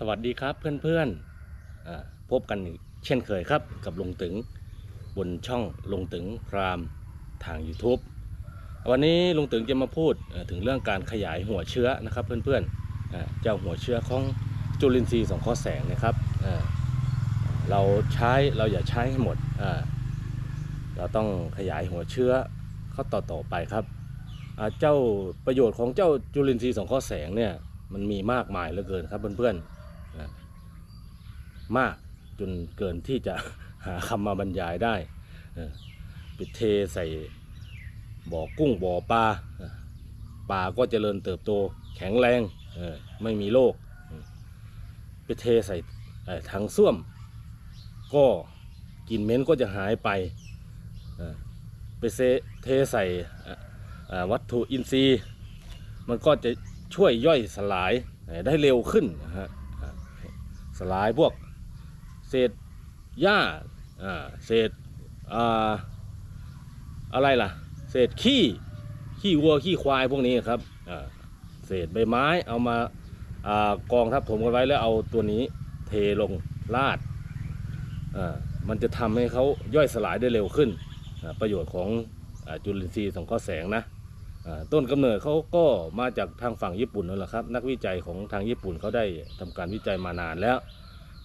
สวัสดีครับเพื่อนๆพบกันเช่นเคยครับกับลงตึงบนช่องลงตึงพรามทาง YouTube วันนี้ลงตึงจะมาพูดถึงเรื่องการขยายหัวเชื้อนะครับเพื่อนๆเจ้าหัวเชื้อของจุลินทรีย์สังเคราะห์แสงนะครับเราใช้เราอย่าใช้ให้หมดเราต้องขยายหัวเชื้อเข้าต่อๆไปครับเจ้าประโยชน์ของเจ้าจุลินทรีย์สังเคราะห์แสงเนี่ยมันมีมากมายเหลือเกินครับเพื่อนๆ มากจนเกินที่จะหาคำมาบรรยายได้เออไปเทใส่บ่อกุ้งบ่อปลาปลาก็เจริญเติบโตแข็งแรงไม่มีโรคเออไปเทใส่ถังส้วม ก็กินเหม็นก็จะหายไปเออไปเซเทใส่วัตถุอินทรีย์ มันก็จะช่วยย่อยสลายได้เร็วขึ้นนะฮะสลายพวก เศษหญ้าเศษอะไรล่ะ เศษขี้ขี้วัวขี้ควายพวกนี้ครับเศษใบไม้เอามากองทับถมกันไว้แล้วเอาตัวนี้เทลงลาดมันจะทำให้เขาย่อยสลายได้เร็วขึ้น ประโยชน์ของอจุลินทรีย์สังเคราะห์แสงนะต้นกำเนิดเขาก็มาจากทางฝั่งญี่ปุ่นนั่นแหละครับ นักวิจัยของทางญี่ปุ่นเขาได้ทำการวิจัยมานานแล้ว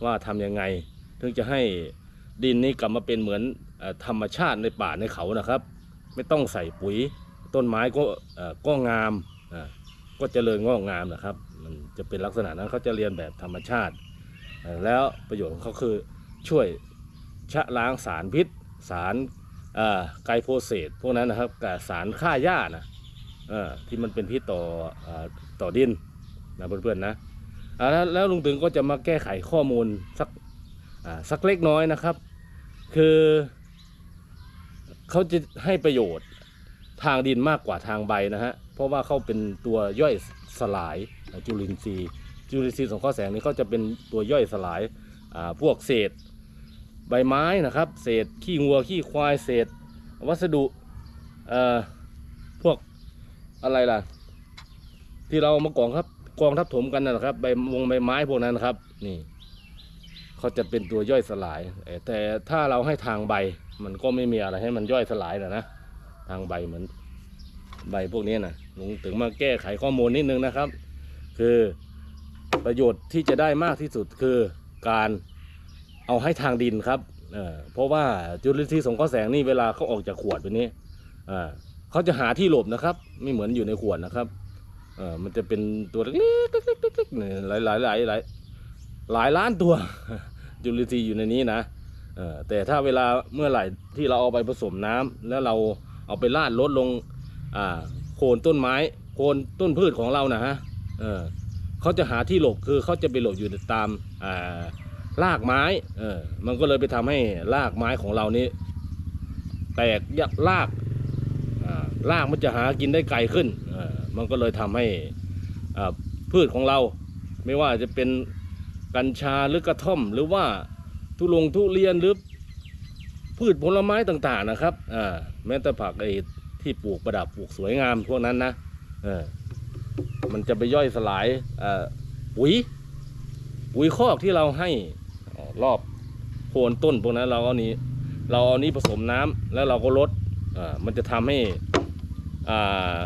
ว่าทำยังไง ถึงจะให้ดินนี้กลับมาเป็นเหมือนธรรมชาติในป่าในเขานะครับ ไม่ต้องใส่ปุ๋ย ต้นไม้ก็ก็งามก็เจริญงอกงามนะครับ มันจะเป็นลักษณะนั้นเขาจะเรียนแบบธรรมชาติ แล้วประโยชน์ของเขาคือช่วยชะล้างสารพิษ สารไกลโพเซตพวกนั้นนะครับกับสารฆ่าหญ้านะที่มันเป็นพิษต่ออต่อดินนะเพื่อนๆนะแล้วลุงตึงก็จะมาแก้ไขข้อมูลสัก สักเล็กน้อยนะครับ คือเขาจะให้ประโยชน์ทางดินมากกว่าทางใบนะฮะ เพราะว่าเขาเป็นตัวย่อยสลายจุลินทรีย์ จุลินทรีย์สงเคราะห์แสงนี้เขาจะเป็นตัวย่อยสลายพวกเศษใบไม้นะครับ เศษขี้งัวขี้ควายเศษ วัสดุพวกอะไรล่ะ ที่เราเอามากองครับกองทับถมกันนะนะครับใบวงใบไม้พวกนั้นนะครับนี่ เขาจะเป็นตัวย่อยสลายเอ่อแต่ถ้าเราให้ทางใบมันก็ไม่มีอะไรให้มันย่อยสลายนะนะทางใบเหมือนใบพวกนี้นะลุงถึงมาแก้ไขข้อมูลนิดนึงนะครับ คือประโยชน์ที่จะได้มากที่สุดคือการเอาให้ทางดินครับเออเพราะว่าจุลินทรีย์สงเคราะห์แสงนี่เวลาเขาออกจากขวดแบบนี้อ่าเขาจะหาที่หลบนะครับ ไม่เหมือนอยู่ในขวดนะครับเออมันจะเป็นตัวเล็กๆๆๆๆเนี่ยหลายหลายหลาย หลายล้านตัวจุลินทรีย์อยู่ในนี้นะแต่ถ้าเวลาเมื่อไหร่ที่เราเอาไปผสมน้ำแล้วเราเอาไปราดลดลงโคนต้นไม้ โคนต้นพืชของเรานะฮะเเขาจะหาที่หลบคือเขาจะไปหลบอยู่ตามารากไม้มันก็เลยไปทำให้รากไม้ของเรานี้ แตกยักรากอ่ารากมันจะหากินได้ไกลขึ้นมันก็เลยทำให้พืชของเรา ไม่ว่าจะเป็น กัญชาหรือกระท่อม หรือว่าทุลงทุเรียนหรือพืชผลไม้ต่างๆนะครับอ่าแม้แต่ผักไอ้ที่ปลูกประดับปลูกสวยงามพวกนั้นนะเออมันจะไปย่อยสลายอ่าปุ๋ยปุ๋ยคอกที่เราให้รอบโคนต้นพวกนั้นเราเอานี้ เราเอานี้ผสมน้ำแล้วเราก็ลดอ่ามันจะทำให้อ่า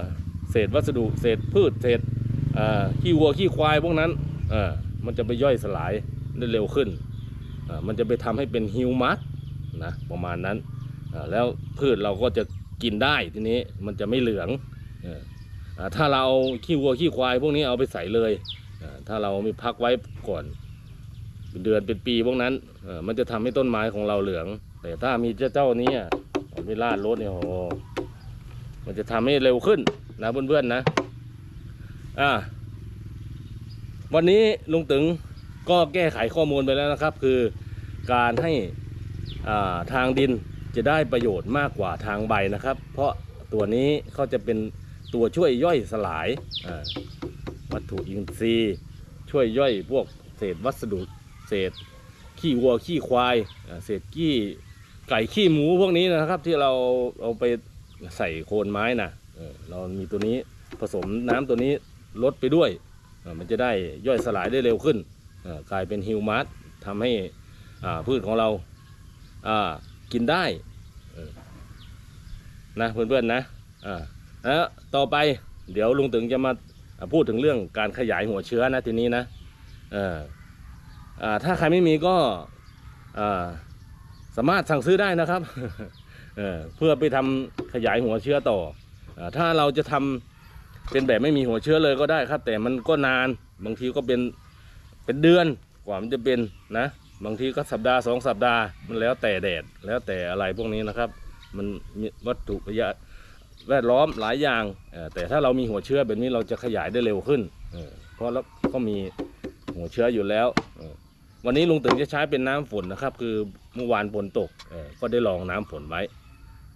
เศษวัสดุเศษพืชเศษอ่าขี้วัวขี้ควายพวกนั้นอ่า มันจะไปย่อยสลายได้เร็วขึ้น มันจะไปทำให้เป็นฮิวมัสนะประมาณนั้น แล้วพืชเราก็จะกินได้ทีนี้มันจะไม่เหลือง ถ้าเราเอาขี้วัวขี้ควาย พวกนี้เอาไปใส่เลย ถ้าเราไม่พักไว้ก่อนเป็นเดือนเป็นปีพวกนั้น มันจะทำให้ต้นไม้ของเราเหลือง แต่ถ้ามีเจ้าเจ้านี้อะเอาไปลาดรถเนี่ยโอ้โหมันจะทำให้เร็วขึ้นนะเพื่อนๆนะ อ่า วันนี้ลุงตึงก็แก้ไขข้อมูลไปแล้วนะครับ คือการให้าทางดินจะได้ประโยชน์มากกว่าทางใบนะครับ เพราะตัวนี้เขาจะเป็นตัวช่วยย่อยสลายวัตถุอินทรีย์ ช่วยย่อยพวกเศษวัสดุเศษขี้วัวขี้ควายเศษขี้ไก่ขี้หมูพวกนี้นะครับ ที่เราเอาไปใส่โคนไม้นะเเรามีตัวนี้ผสมน้ำตัวนี้ลดไปด้วย มันจะได้ย่อยสลายได้เร็วขึ้นกลายเป็นฮิวมัสทำให้พืชของเรากินได้นะเพื่อนๆนะแล้วต่อไปเดี๋ยวลุงตึงจะมาพูดถึงเรื่องการขยายหัวเชื้อนะทีนี้นะถ้าใครไม่มีก็สามารถสั่งซื้อได้นะครับเพื่อไปทำขยายหัวเชื้อต่ออถ้าเราจะทำ เป็นแบบไม่มีหัวเชื้อเลยก็ได้ครับ แต่มันก็นานบางทีก็เป็นเป็นเดือนกว่ามันจะเป็นนะ บางทีก็สัปดาห์สองสัปดาห์มันแล้วแต่แดดแล้วแต่อะไรพวกนี้นะครับ มันมีวัตถุพยาแวดล้อมหลายอย่างแต่ถ้าเรามีหัวเชื้อแบบนี้เราจะขยายได้เร็วขึ้นเพราะเราก็มีหัวเชื้ออยู่แล้ววันนี้ลุงตึงจะใช้เป็นน้ำฝนนะครับ คือเมื่อวานฝนตกก็ได้ลองน้ำฝนไว้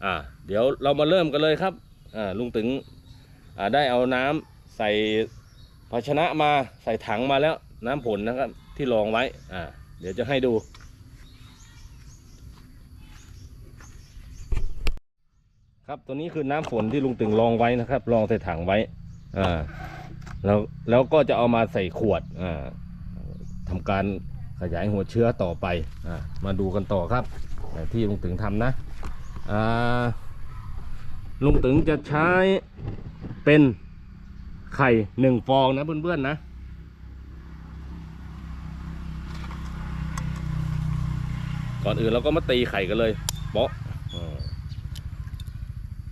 อ่า เดี๋ยวเรามาเริ่มกันเลยครับอ่าลุงตึง ได้เอาน้ำใส่ภาชนะมาใส่ถังมาแล้วน้ำผลนะครับที่รองไว้อ่าเดี๋ยวจะให้ดูครับตัวนี้คือน้ำฝนที่ลุงตึงรองไว้นะครับรองใส่ถังไว้อ่าแล้วแล้วก็จะเอามาใส่ขวดอ่าทำการขยายหัวเชื้อต่อไปอ่ามาดูกันต่อครับแบบที่ลุงตึงทำนะอ่าลุงตึงจะใช้ เป็นไข่หนึ่งฟองนะเพื่อนๆนะ ก่อนอื่นเราก็มาตีไข่กันเลยเปาะ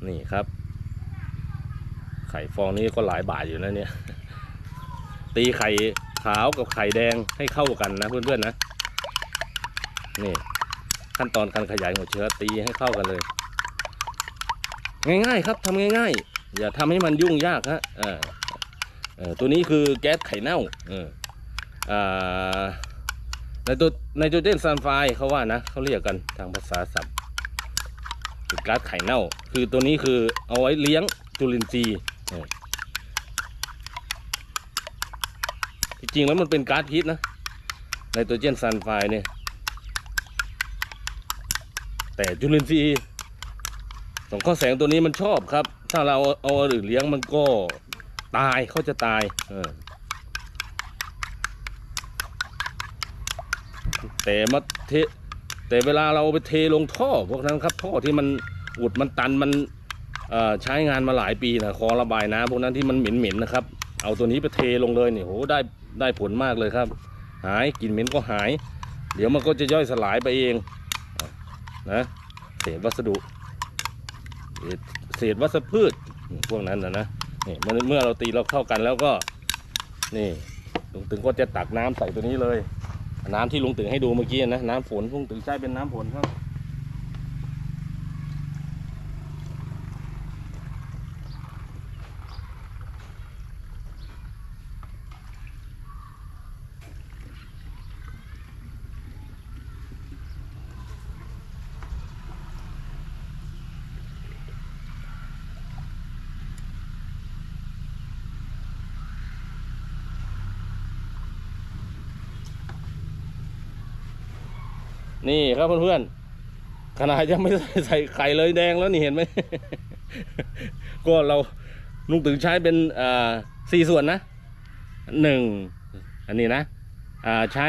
นี่ครับ ไข่ฟองนี้ก็หลายบาทอยู่นะเนี่ย ตีไข่ขาวกับไข่แดงให้เข้ากันนะเพื่อนๆนะ นี่ขั้นตอนการขยายหัวเชื้อตีให้เข้ากันเลย ง่ายๆครับทำง่าย ๆ อย่าทำให้มันยุ่งยากฮะอ่าตัวนี้คือแก๊สไข่เน่าอ่าในตัวในตัวเจนซันไฟเขาว่านะเขาเรียกกันทางภาษาศัพท์คือก๊าซไข่เน่า คือตัวนี้คือเอาไว้เลี้ยงจุลินทรีย์จริงๆแล้วมันเป็นก๊าซพิษนะในตัวเจนซันไฟเนี่ยแต่จุลินทรีย์สองข้อแสงตัวนี้มันชอบครับ ถ้าเราเอาอื่นเลี้ยงมันก็ตายเขาจะตาย เออ แต่มาเทแต่เวลาเราไปเทลงท่อพวกนั้นครับ ท่อที่มันอุดมันตันมันใช้งานมาหลายปีนะคอระบายน้ำพวกนั้นที่มันเหม็นๆนะครับ เอาตัวนี้ไปเทลงเลยนี่โหได้ได้ผลมากเลยครับ หายกลิ่นเหม็นก็หาย เดี๋ยวมันก็จะย่อยสลายไปเองนะเศษวัสดุ เศษวัชพืชพวกนั้นนะนะนี่เมื่อเมื่อเราตีเราเข้ากันแล้วก็ นี่ลุงตึงก็จะตักน้ำใส่ตัวนี้เลย น้ำที่ลุงตึงให้ดูเมื่อกี้นะ น้ำฝนลุงตึงใช้เป็นน้ำฝนครับ นี่ครับเพื่อนๆขนาดยังไม่ใส่ไข่เลยแดงแล้วนี่เห็นไหม ก็เราลุงตึงใช้เป็นสี่ส่วนนะหนึ่งอันนี้นะใช้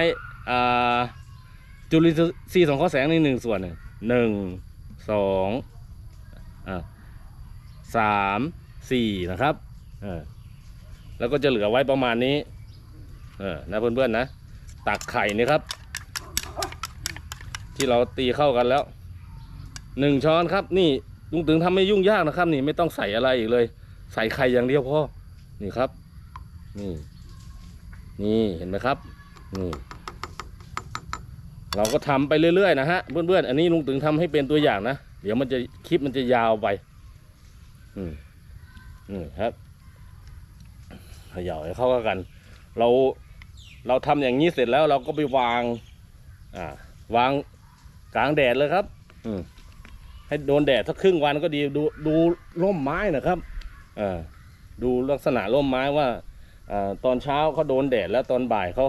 จุลินทรีย์สองข้อแสงในหนึ่งส่วนหนึ่งสองสามสี่นะครับแล้วก็จะเหลือไว้ประมาณนี้นะเพื่อนๆนะ ตักไข่นี่ครับ ที่เราตีเข้ากันแล้วหนึ่งช้อนครับ นี่ลุงตึงทำไม่ยุ่งยากนะครับ นี่ไม่ต้องใส่อะไรอีกเลย ใส่ไข่อย่างเดียวพอนี่ครับ นี่ นี่เห็นไหมครับ นี่เราก็ทำไปเรื่อยๆนะฮะเพื่อนๆอันนี้ลุงตึงทำให้เป็นตัวอย่างนะเดี๋ยวมันจะคลิปมันจะยาวไป อืมอืมครับเขย่าให้เข้ากัน เราเราทำอย่างนี้เสร็จแล้วเราก็ไปวาง อ่า วาง กลางแดดเลยครับอืมให้โดนแดดสักครึ่งวันก็ดีดูดูร่มไม้นะครับอ่าดูลักษณะร่มไม้ว่าอ่าตอนเช้าเขาโดนแดดแล้วตอนบ่ายเขา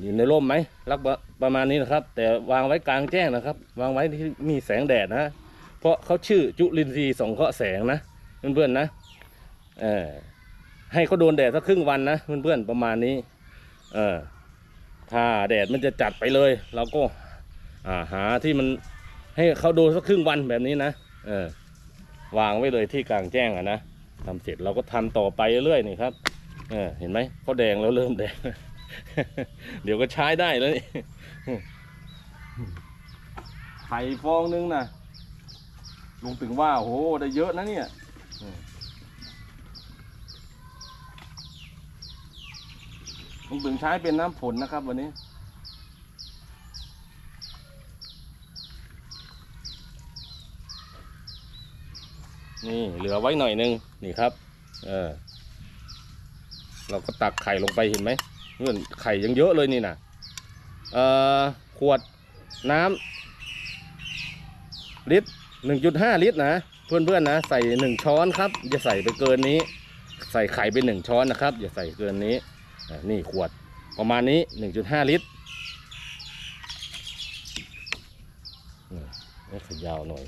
อยู่ในร่มไหมลักษณะประมาณนี้นะครับ แต่วางไว้กลางแจ้งนะครับ วางไว้ที่มีแสงแดดนะ เพราะเขาชื่อจุลินทรีย์สองเคราะห์แสงนะเพื่อนๆนะเออให้เขาโดนแดดสักครึ่งวันนะเพื่อนๆประมาณนี้ เออถ้าแดดมันจะจัดไปเลย เราก็ อ่าหาที่มันให้เขาดูสักครึ่งวันแบบนี้นะเออวางไว้เลยที่กลางแจ้งอะนะทำเสร็จเราก็ทำต่อไปเรื่อยๆนี่ครับเออเห็นไหมเขาแดงแล้วเริ่มแดง เดี๋ยวก็ใช้ได้แล้วนี่ไข่ฟองนึงนะลุงถึงว่าโอ้โหได้เยอะนะเนี่ยลุงถึงใช้เป็นน้ำผลนะครับวันนี้ นี่เหลือไว้หน่อยนึงนี่ครับ เออ เราก็ตักไข่ลงไปเห็นไหมเงื่ไข่ยังเยอะเลยนี่นะเอ่อขวดน้ำลิตรหนึ่งจุดห้าลิตรนะเพื่อนๆนะใส่หนึ่งช้อนครับ อย่าใส่ไปเกินนี้ ใส่ไข่ไปหนึ่งช้อนนะครับ อย่าใส่เกินนี้นี่ขวดประมาณนี้หนึ่งจุดห้าลิตรอืมให้ขยาวหน่อย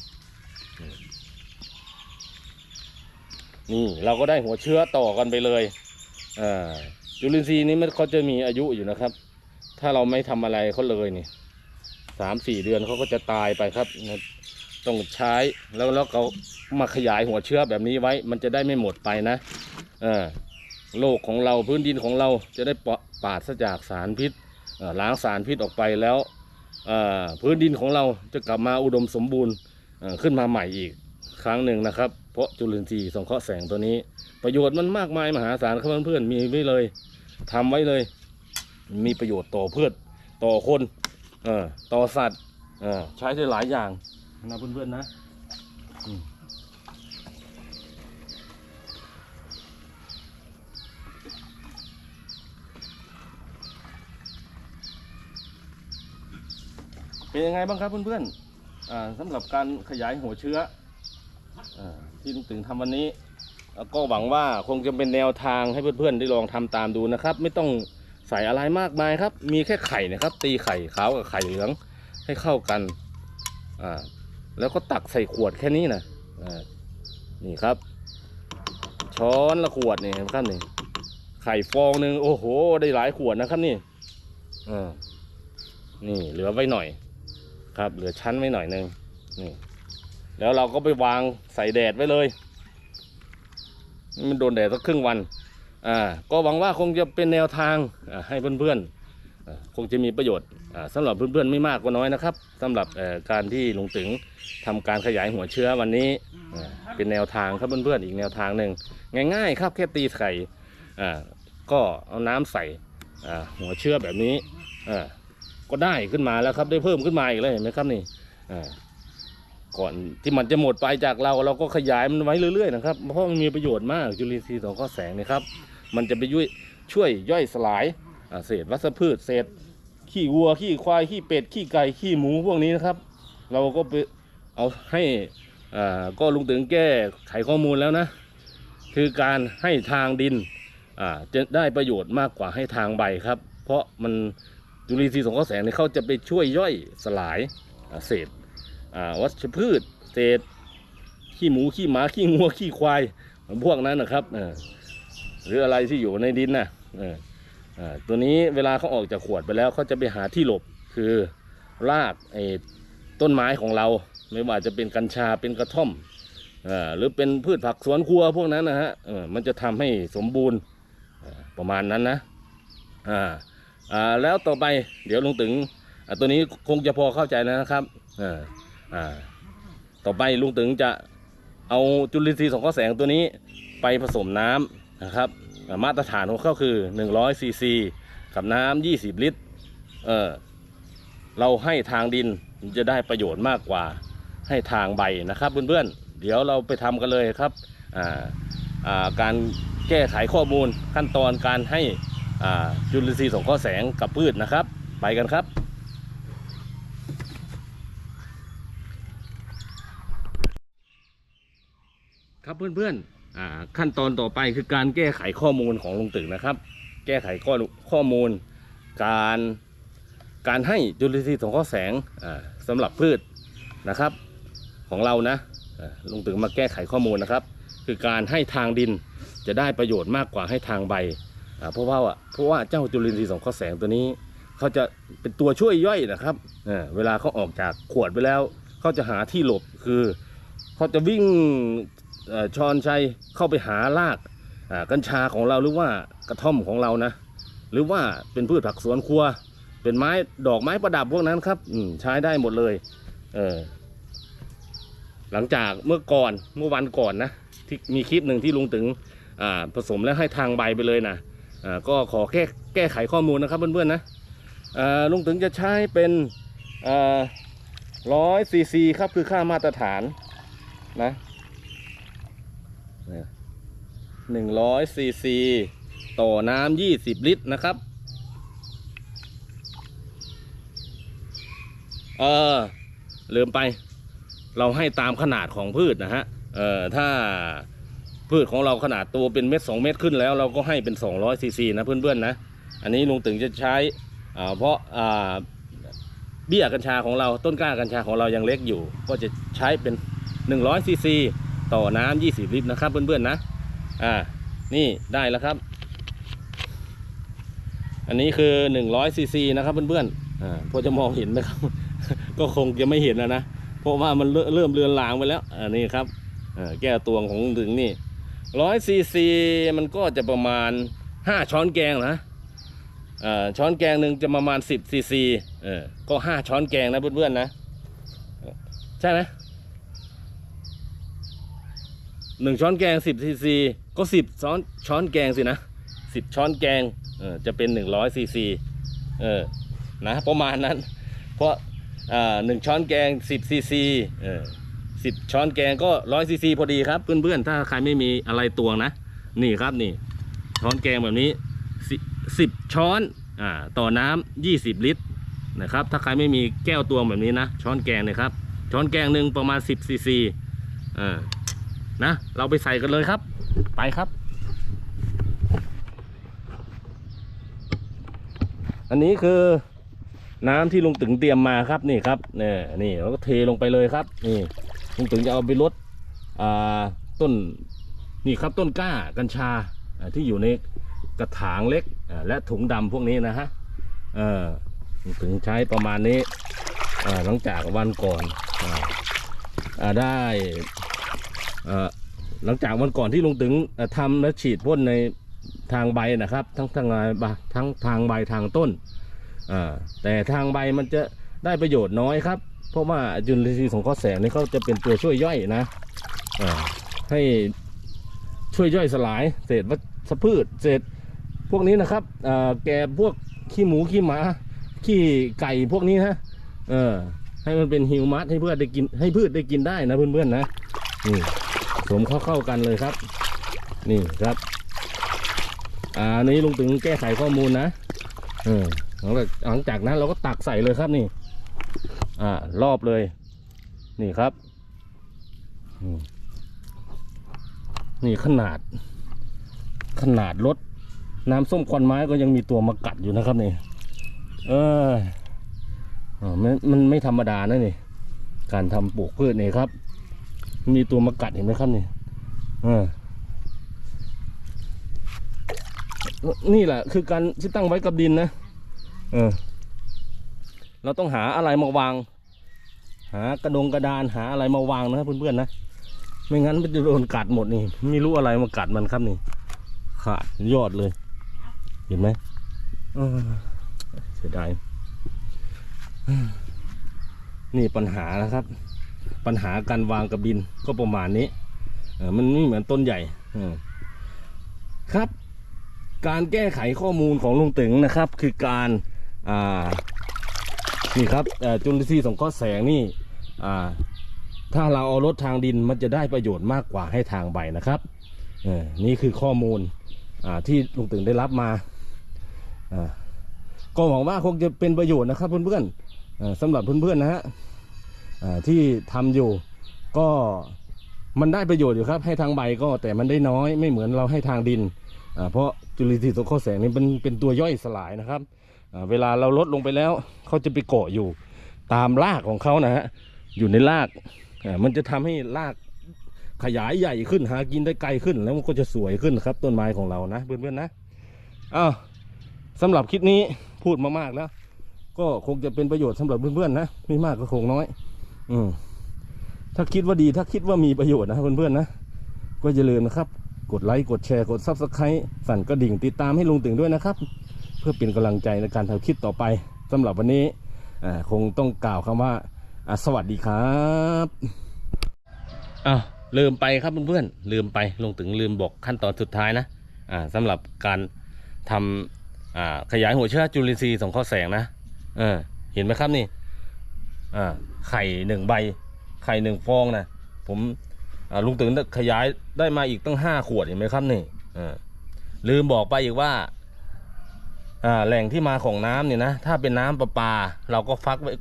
นี่เราก็ได้หัวเชื้อต่อกันไปเลยอ่าจุลินทรีย์นี้มันเขาจะมีอายุอยู่นะครับ ถ้าเราไม่ทำอะไรเขาเลยนี่สามสี่เดือนเขาก็จะตายไปครับต้องใช้แล้วแล้วเขามาขยายหัวเชื้อแบบนี้ไว้ มันจะได้ไม่หมดไปนะโลกของเราพื้นดินของเราจะได้ปะปราศจากสารพิษล้างสารพิษออกไปแล้วอ่อพื้นดินของเราจะกลับมาอุดมสมบูรณ์อ่อขึ้นมาใหม่อีกครั้งหนึ่งนะครับ เพราะจุลินทรีย์สังเคราะห์แสงตัวนี้ ประโยชน์มันมากมายมหาศาลครับเพื่อนๆมีไว้เลยทำไว้เลย มีประโยชน์ต่อพืชต่อคนเออต่อสัตว์เออใช้ได้หลายอย่างนะเพื่อนๆนะอืมเป็นยังไงบ้างครับเพื่อนๆอ่าสำหรับการขยายหัวเชื้อ ที่ลุงตึงทำวันนี้แล้วก็หวังว่าคงจะเป็นแนวทางให้เพื่อนๆได้ลองทำตามดูนะครับ ไม่ต้องใส่อะไรมากมายครับ มีแค่ไข่นะครับ ตีไข่ขาวกับไข่เหลืองให้เข้ากันอ่าแล้วก็ตักใส่ขวดแค่นี้นะอ่านี่ครับ ช้อนละขวดนี่ครับนี่ไข่ฟองหนึ่งโอ้โห ได้หลายขวดนะครับนี่อ่านี่เหลือไว้หน่อย ครับ เหลือชั้นไว้หน่อยหนึ่งนี่ แล้วเราก็ไปวางใส่แดดไว้เลย มันโดนแดดสักครึ่งวันอ่าก็หวังว่าคงจะเป็นแนวทางอ่าให้เพื่อนๆอ่าคงจะมีประโยชน์อ่าสำหรับเพื่อนๆไม่มากก็น้อยนะครับสำหรับเอ่อการที่ลุงตึงทำการขยายหัวเชื้อวันนี้อ่าเป็นแนวทางครับเพื่อนๆอีกแนวทางหนึ่งง่าย ๆ ครับแค่ตีไข่อ่าก็เอาน้ำใส่อ่าหัวเชื้อแบบนี้อ่าก็ได้ขึ้นมาแล้วครับได้เพิ่มขึ้นมาอีกเลยเห็นไหมครับนี่อ่า ก่อนที่มันจะหมดไปจากเราเราก็ขยายมันไว้เรื่อยๆนะครับ เพราะมันมีประโยชน์มากจุลินทรีย์สังเคราะห์แสงนะครับ มันจะไปช่วยช่วยย่อยสลายเศษวัชพืชเศษขี้วัวขี้ควายขี้เป็ดขี้ไก่ขี้หมูพวกนี้นะครับ เราก็ไปเอาให้ก็ลุงถึงแก้ไขข้อมูลแล้วนะ คือการให้ทางดินจะได้ประโยชน์มากกว่าให้ทางใบครับ เพราะมันจุลินทรีย์สังเคราะห์แสงเนี่ยเขาจะไปช่วยย่อยสลายเศษ วัชพืช เศษ ขี้หมูขี้หมาขี้งัวขี้ควายพวกนั้นนะครับหรืออะไรที่อยู่ในดินนะเอออ่าตัวนี้เวลาเขาออกจากขวดไปแล้วเขาจะไปหาที่หลบคือรากไอ้ต้นไม้ของเรา ไม่ว่าจะเป็นกัญชาเป็นกระท่อมอหรือเป็นพืชผักสวนครัวพวกนั้นนะฮะมันจะทำให้สมบูรณ์ประมาณนั้นนะอ่าอ่าแล้วต่อไปเดี๋ยวลงถึงตัวนี้คงจะพอเข้าใจแล้วนะครับอ่า อ่าต่อไปลุงตึงจะเอาจุลินทรีย์สังเคราะห์แสงตัวนี้ไปผสมน้ำนะครับมาตรฐานของเขาคือ100ซีซีกับน้ำ20 ลิตรเออเราให้ทางดินจะได้ประโยชน์มากกว่าให้ทางใบนะครับเพื่อนๆ เดี๋ยวเราไปทำกันเลยครับการแก้ไขข้อมูลขั้นตอนการให้จุลินทรีย์สังเคราะห์แสงกับพืชนะครับ ไปกันครับ ครับเพื่อนๆอ่าขั้นตอนต่อไปคือการแก้ไขข้อมูลของลุงตึกนะครับ แก้ไขข้อข้อมูล การการให้จุลินทรีย์สังเคราะห์แสงอ่าสำหรับพืชนะครับ ของเรานะลุงตึกมาแก้ไขข้อมูลนะครับ คือการให้ทางดินจะได้ประโยชน์มากกว่าให้ทางใบเพราะว่าเพราะว่าเจ้าจุลินทรีย์สังเคราะห์แสงตัวนี้เขาจะเป็นตัวช่วยย่อยนะครับเวลาเขาออกจากขวดไปแล้วเขาจะหาที่หลบคือเขาจะวิ่ง ชอนชัยเข้าไปหารากกัญชาของเราหรือว่ากระท่อมของเรานะ หรือว่าเป็นพืชผักสวนครัว เป็นไม้ดอกไม้ประดับพวกนั้นครับอืใช้ได้หมดเลยเออหลังจากเมื่อก่อนเมื่อวันก่อนนะที่มีคลิปหนึ่งที่ลุงตึงอ่าผสมแล้วให้ทางใบไปเลยนะอ่าก็ขอแก้แก้ไขข้อมูลนะครับเพื่อนๆนะอ่าลุงตึงจะใช้เป็นร้อยซีซีครับคือค่ามาตรฐานนะ หนึ่งร้อยซีซีต่อน้ำยี่สิบลิตรนะครับเออลืมไป เราให้ตามขนาดของพืชนะฮะเออถ้าพืชของเราขนาดตัวเป็นเม็ดสองเม็ดขึ้นแล้ว เราก็ให้เป็น 200ซีซีนะเพื่อนๆนะ อันนี้ลุงตึงจะใช้เพราะอ่าเบี้ยกัญชาของเราต้นกล้ากัญชาของเรายังเล็กอยู่ ก็จะใช้เป็น 100ซีซีต่อน้ำ20 ลิตรนะครับเพื่อนๆนะ อ่า นี่ได้แล้วครับ อันนี้คือ100ซีซีนะครับเพื่อนๆอ่าพอจะมองเห็นไหมครับ ก็คงจะไม่เห็นนะนะ เพราะว่ามันเริ่มเรือนลางไปแล้ว อันนี้ครับแก้ตวงของถึงนี่ร้อยซีซีมันก็จะประมาณ5ช้อนแกงนะช้อนแกงหนึ่งจะประมาณ10ซีซีเออก็5ช้อนแกงนะเพื่อนๆนะ ใช่ไหม หนึ่งช้อนแกง10ซีซีก็10ช้อนช้อนแกงสินะ10ช้อนแกงเออจะเป็น100ซีซีเออนะประมาณนั้น เพราะอ่าหนึ่งช้อนแกง10ซีซีเออสิบช้อนแกงก็ร้อยซีซีพอดีครับเพื่อนๆถ้าใครไม่มีอะไรตวงนะ นี่ครับนี่ ช้อนแกงแบบนี้สิบช้อนอ่าต่อน้ำยี่สิบลิตรนะครับ ถ้าใครไม่มีแก้วตวงแบบนี้นะ ช้อนแกงเนี่ยครับ ช้อนแกงหนึ่งประมาณสิบซีซีอ่า นะ เราไปใส่กันเลยครับ ไปครับ อันนี้คือน้ำที่ลุงตึงเตรียมมาครับนี่ครับเนี่ยนี่เราก็เทลงไปเลยครับ นี่ลุงตึงจะเอาไปลดอ่าต้นนี่ครับต้นกล้ากัญชาที่อยู่ในกระถางเล็กและถุงดำพวกนี้นะฮะเออลุงตึงใช้ประมาณนี้หลังจากวันก่อนอได้ หลังจากวันก่อนที่ลุงตึงอ่าทำและฉีดพ่นในทางใบนะครับ ทั้งทางใบทั้งทางใบทางต้นแต่ทางใบมันจะได้ประโยชน์น้อยครับ เพราะว่าจุลินทรีย์ของข้อแสงนี่เขาจะเป็นตัวช่วยย่อยนะให้ช่วยย่อยสลายเศษวัชพืชเศษพวกนี้นะครับแกพวกขี้หมูขี้หมาขี้ไก่พวกนี้นะเออให้มันเป็นฮิวมัสให้เพื่อนได้กินให้พืชได้กินได้นะเพื่อนๆนะนี่ สวมเข้าเข้าๆกันเลยครับ นี่ครับอ่านี้ลุงถึงแก้ไขข้อมูลนะเออหลังจากหลังจากนั้นเราก็ตักใส่เลยครับนี่ อ่ารอบเลย นี่ครับนี่ขนาด ขนาดรถน้ำส้มควันไม้ก็ยังมีตัวมากัดอยู่นะครับนี่ เอออ่ามันมันไม่ธรรมดานะนี่ การทำปลูกพืชนี่ครับ มีตัวมากัดเห็นไหมครับนี่เออนี่แหละคือการที่ตั้งไว้กับดินนะเออเราต้องหาอะไรมาวาง หากระดงกระดานหาอะไรมาวางนะเพื่อนๆนะไม่งั้นมันจะโดนกัดหมดนี่ไม่รู้อะไรมากัดมันครับนี่ ขาดยอดเลย เห็นไหมเออเสียดายนี่ปัญหานะครับ ปัญหาการวางกับดินก็ประมาณนี้มันไม่เหมือนต้นใหญ่ครับ การแก้ไขข้อมูลของลุงตึงนะครับ คือการนี่ครับจุลินทรีย์สงเคราะห์แสงนี่ถ้าเราเอารถทางดินมันจะได้ประโยชน์มากกว่าให้ทางใบนะครับนี่คือข้อมูลที่ลุงตึงได้รับมาก็หวังว่าคงจะเป็นประโยชน์นะครับเพื่อนๆสำหรับเพื่อนๆนะฮะ ที่ทำอยู่ ก็มันได้ประโยชน์อยู่ครับ ให้ทางใบก็แต่มันได้น้อยไม่เหมือนเราให้ทางดิน เพราะจุลินทรีย์สังเคราะห์แสงนี่เป็นเป็นตัวย่อยสลายนะครับ เวลาเราลดลงไปแล้วเขาจะไปเกาะอยู่ตามรากของเขานะฮะอยู่ในรากมันจะทำให้รากขยายใหญ่ขึ้นหากินได้ไกลขึ้นแล้วมันก็จะสวยขึ้นครับ ต้นไม้ของเรานะเพื่อนๆนะอ้าวสำหรับคลิปนี้พูดมามากแล้ว ก็คงจะเป็นประโยชน์สำหรับเพื่อนๆนะไม่มากก็คงน้อย อืมถ้าคิดว่าดีถ้าคิดว่ามีประโยชน์นะเพื่อนๆนะก็อย่าลืมนะครับ กดไลค์กดแชร์กดซับสไครต์สั่นกระดิ่งติดตามให้ลุงตึงด้วยนะครับ เพื่อเป็นกำลังใจในการทำคลิปต่อไปสำหรับวันนี้อคงต้องกล่าวคำว่าอ่าสวัสดีครับอ้าวลืมไปครับเพื่อนๆลืมไปลุงตึงลืมบอกขั้นตอนสุดท้ายนะอ่าสำหรับการทำอ่าขยายหัวเชื้อจุลินทรีย์สองเคราะห์แสงนะเออเห็นไหมครับนี่อ่า ไข่หนึ่งใบ ไข่หนึ่งฟองนะผมลุงตึงขยายได้มาอีกตั้งห้าขวดเห็นไหมครับนี่ลืมบอกไปอีกว่าแหล่งที่มาของน้ำเนี่ยนะ ถ้าเป็นน้ำประปา เราก็ฟักไว้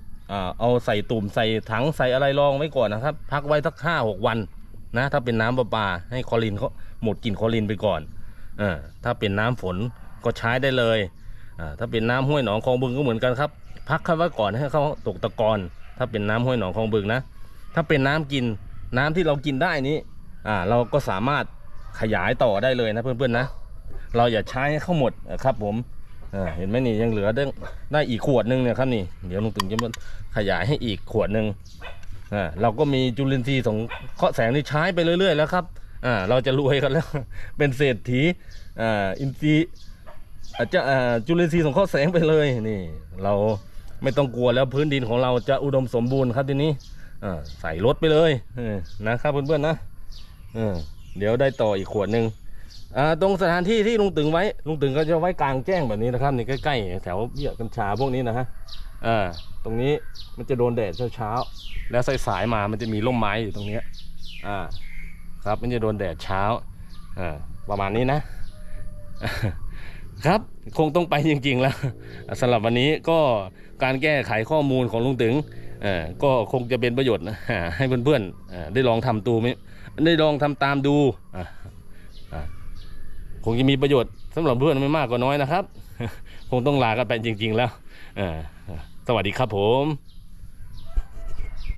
เอาใส่ตุ่มใส่ถังใส่อะไรรองไว้ก่อนนะครับ พักไว้สักห้าหกวันนะถ้าเป็นน้ำประปา ให้คอรินเขาหมดกลิ่นคอรินไปก่อนอถ้าเป็นน้ำฝนก็ใช้ได้เลยถ้าเป็นน้ำห้วยหนองคลองบึงก็เหมือนกันครับ พักเขาไว้ก่อนให้เขาตกตะกอน ถ้าเป็นน้ำห้วยหนองคลองบึงนะ ถ้าเป็นน้ำกินน้ำที่เรากินได้นี้อ่าเราก็สามารถขยายต่อได้เลยนะเพื่อนๆนะ เราอย่าใช้ให้เข้าหมดนะครับผมอ่าเห็นไหมนี่ยังเหลือได้ได้อีกขวดหนึงเนี่ยครับนี่เดี๋ยวลุงตึงจะมาขยายให้อีกขวดหนึ่งอ่าเราก็มีจุลินทรีย์สงเคาะแสงนี่ใช้ไปเรื่อย ๆ แล้วครับอ่าเราจะรวยกันแล้วเป็นเศรษฐีอ่าอินทรีย์อาจจะอ่าจุลินทรีย์สงเคาะแสงไปเลยนี่เรา ไม่ต้องกลัวแล้วพื้นดินของเราจะอุดมสมบูรณ์ครับทีนี้ใส่รถไปเลยนะครับเพื่อนๆนะเดี๋ยวได้ต่ออีกขวดหนึ่งตรงสถานที่ที่ลุงตึงไว้ลุงตึงก็จะไว้กลางแจ้งแบบนี้นะครับนี่ใกล้ๆแถวเบี้ยกัญชาพวกนี้นะฮะตรงนี้มันจะโดนแดดเช้าๆแล้วสายๆมามันจะมีร่มไม้อยู่ตรงนี้อ่าครับมันจะโดนแดดเช้าอ่าประมาณนี้นะครับคงต้องไปจริงๆแล้วสำหรับวันนี้ก็ การแก้ไขข้อมูลของลุงตึงอ่อก็คงจะเป็นประโยชน์นะให้เพื่อนๆได้ลองทำตูไหมได้ลองทำตามดูอ่าคงจะมีประโยชน์สำหรับเพื่อนไม่มากก็น้อยนะครับ คงต้องลากันไปจริง ๆ แล้วสวัสดีครับผม